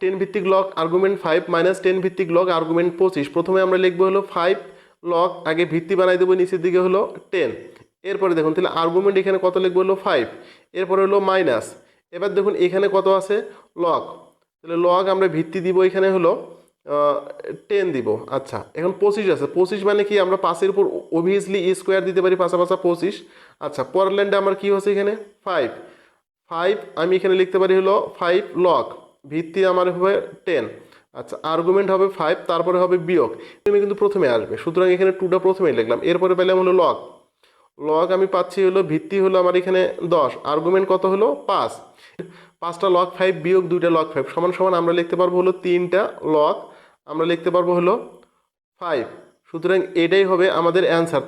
Ten ভিত্তিক log argument five minus ten ভিত্তিক log argument পঁচিশ। প্রথমে আমরা লিখব হলো ফাইভ লগ আগে ভিত্তি বানাই দেবো, নিচের দিকে হলো টেন এরপরে দেখুন, তাহলে আর্গুমেন্ট এখানে কত লিখব হলো ফাইভ এরপরে হলো মাইনাস এবার দেখুন, এখানে কত আছে? লগ তাহলে লগ আমরা ভিত্তি দিব এখানে হলো টেন দিব। আচ্ছা এখন পঁচিশ আছে। পঁচিশ মানে কি? আমরা পাঁচের উপর অবভিয়াসলি স্কোয়ার দিতে পারি পাশা পাশা পঁচিশ। আচ্ছা পরের আমার কি হচ্ছে এখানে? ফাইভ ফাইভ আমি এখানে লিখতে পারি হলো ফাইভ লক ভিত্তি আমার হবে টেন আচ্ছা আর্গুমেন্ট হবে ফাইভ তারপরে হবে বিয়োগ। তুমি কিন্তু প্রথমে আসবে। সুতরাং এখানে টুটা প্রথমেই লিখলাম। এরপরে পেলাম হলো লক লগ আমি পাচ্ছি হলো, ভিত্তি হলো আমার এখানে দশ। আর্গুমেন্ট কত হলো? পাঁচ। পাঁচটা লক ফাইভ বিয়োগ দুইটা লক ফাইভ সমান সমান আমরা লিখতে পারব হলো তিনটা লক আমরা লিখতে পারব হলো ফাইভ সুতরাং এটাই হবে আমাদের অ্যান্সার